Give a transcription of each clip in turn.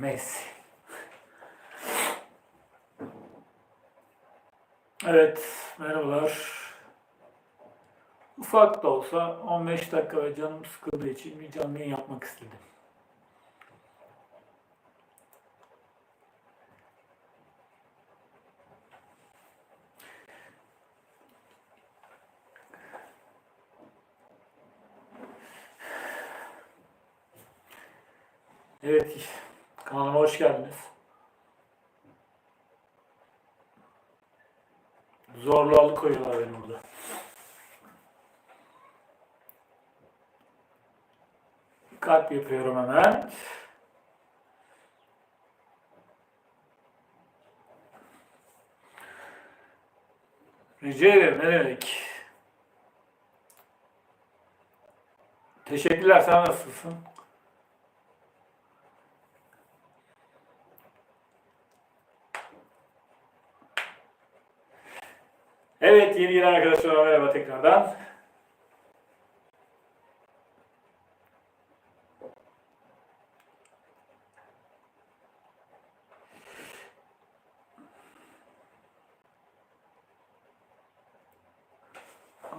Messi. Evet, merhabalar. Ufak da olsa 15 dakika ve canım sıkıldığı için bir canlı yayın yapmak istedim. Evet, kanalıma hoş geldiniz. Zorlu alıkoyuyorlar beni burada. Kalp yapıyorum hemen. Rica ederim, ne demek. Teşekkürler, sen nasılsın? Evet, yeni gelen arkadaşlar merhaba tekrardan.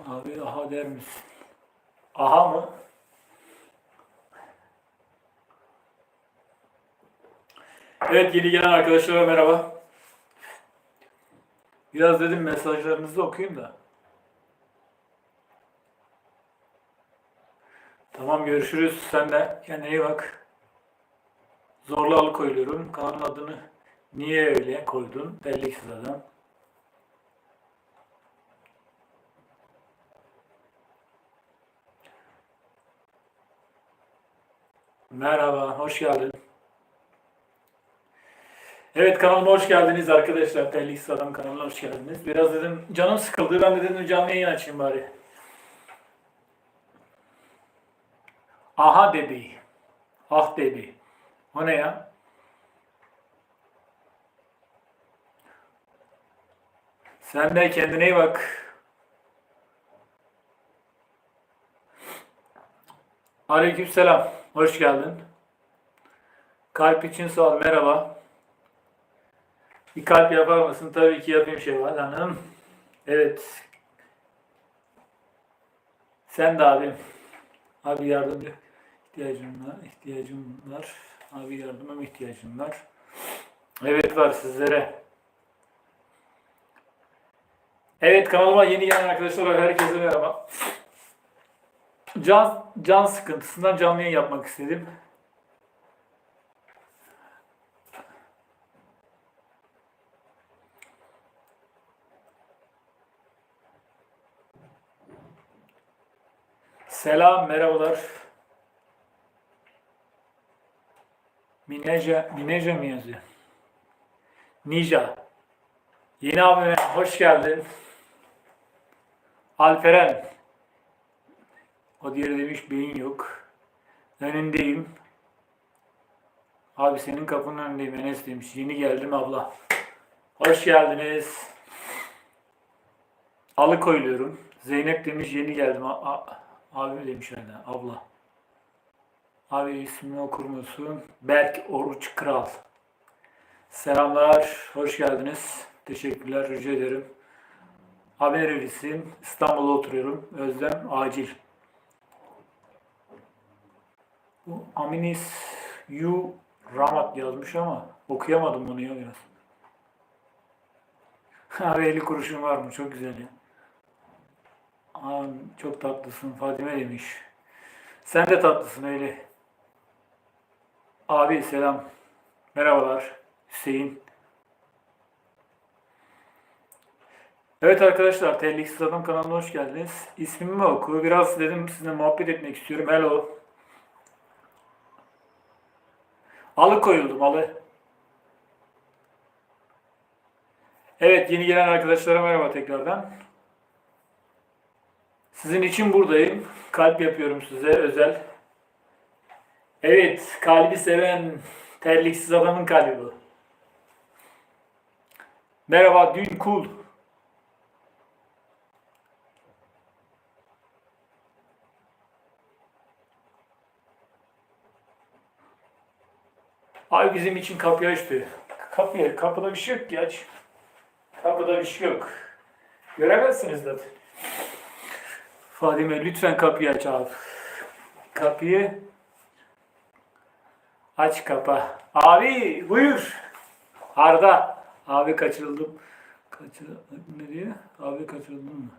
Abi aha der misin? Aha mı? Evet yeni gelen arkadaşlara merhaba. Biraz dedim mesajlarınızı okuyayım da. Tamam görüşürüz. Sen de kendine iyi bak. Zorla alıkoyuluyorum. Kanalın adını niye öyle koydun? Belliksiz adam. Merhaba, hoş geldin. Evet kanalıma hoş geldiniz arkadaşlar. Terliksiz Adam kanalına hoş geldiniz. Biraz dedim canım sıkıldı. Ben de dedim canlı yayın açayım bari. Aha dedi. Ah dedi. O ne ya? Sen de kendine iyi bak. Aleykümselam. Hoş geldin. Kalp için sağ ol. Merhaba. Bir kalp yapar mısın? Tabii ki yapayım Şevval Hanım. Evet. Sen de abim. Abi yardımcı ihtiyacım var. ihtiyacım var. Abi yardıma mı ihtiyacım var? Evet var sizlere. Evet kanalıma yeni gelen arkadaşlar. Herkese merhaba. Can, can sıkıntısından canlı yayın yapmak istedim. Selam, merhabalar. Mineja, Mineja mı yazıyor? Nija. Yeni abime hoş geldin. Alperen. O diğeri demiş beyin yok. Önündeyim. Abi senin kapının önündeyim Enes demiş. Yeni geldim abla. Hoş geldiniz. Alıkoyuluyorum. Zeynep demiş yeni geldim. A- abi demiş öyle abla. Abi ismini okur musun? Berk Oruç Kral. Selamlar. Hoş geldiniz. Teşekkürler. Rica ederim. Abi nerelisin? İstanbul'da oturuyorum. Özlem Acil. Bu Aminis Yu Ramat yazmış ama okuyamadım bunu ya biraz. Abi 50 kuruşun var mı? Çok güzel ya. Abi çok tatlısın Fadime demiş. Sen de tatlısın öyle. Abi selam. Merhabalar. Hüseyin. Evet arkadaşlar, Tehliksiz Adam kanalına hoş geldiniz. İsmimi oku. Biraz dedim sizinle muhabbet etmek istiyorum. Hello. Alı koyuldum alı. Evet yeni gelen arkadaşlara merhaba tekrardan. Sizin için buradayım. Kalp yapıyorum size özel. Evet kalbi seven terliksiz adamın kalbi bu. Merhaba dün cool. Ay bizim için kapıyı açtı. Kapıya, kapıda bir şey yok ki aç. Kapıda bir şey yok. Göremezsiniz zaten. Fadime lütfen kapıyı aç abi. Kapıyı aç kapa. Abi buyur. Arda. Abi kaçırıldım. Kaçır ne diyor? Abi kaçırıldım mı?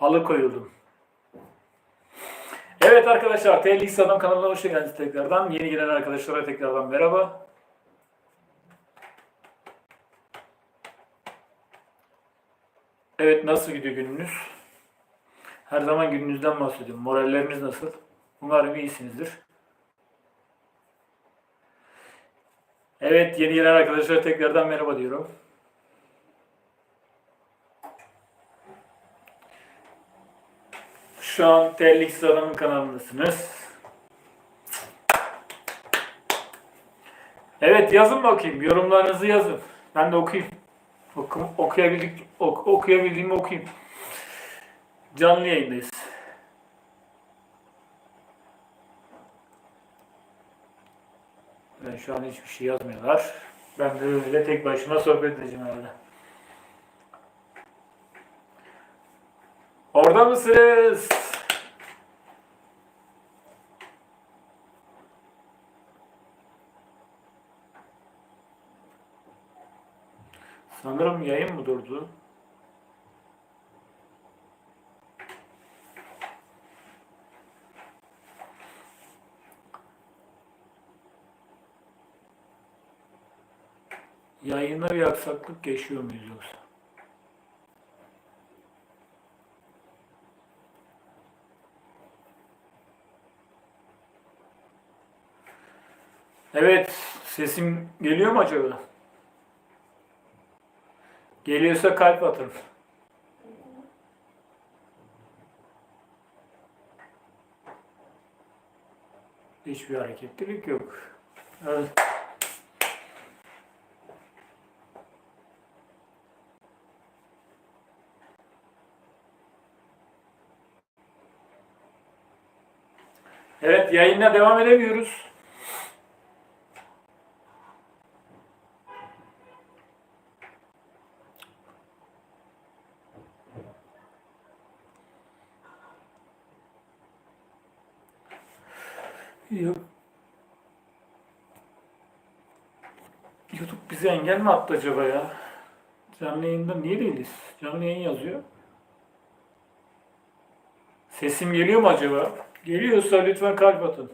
Alıkoyuldum. Evet arkadaşlar, TLX Adam kanalına hoş geldiniz tekrardan. Yeni gelen arkadaşlara tekrardan merhaba. Evet, nasıl gidiyor gününüz? Her zaman gününüzden bahsediyorum. Moralleriniz nasıl? Umarım iyisinizdir. Evet, yeni gelen arkadaşlara tekrardan merhaba diyorum. Şu an TLX Adam'ın kanalındasınız. Evet yazın bakayım. Yorumlarınızı yazın. Ben de okuyayım. Oku, okuyabildik, ok, okuyabildiğimi okuyayım. Canlı yayındayız. Ben şu an hiçbir şey yazmıyorlar. Ben de öyle tek başıma sohbet edeceğim herhalde. Orada mısınız? Sanırım yayın mı durdu? Yayına bir aksaklık yaşıyor muyuz yoksa? Evet, sesim geliyor mu acaba? Geliyorsa kalp atın. Hiçbir hareketlilik yok. Evet. Evet, yayına devam edemiyoruz. YouTube bize engel mi attı acaba ya? Canlı yayında niye değiliz? Canlı yayın yazıyor. Sesim geliyor mu acaba? Geliyorsa lütfen kalp atın.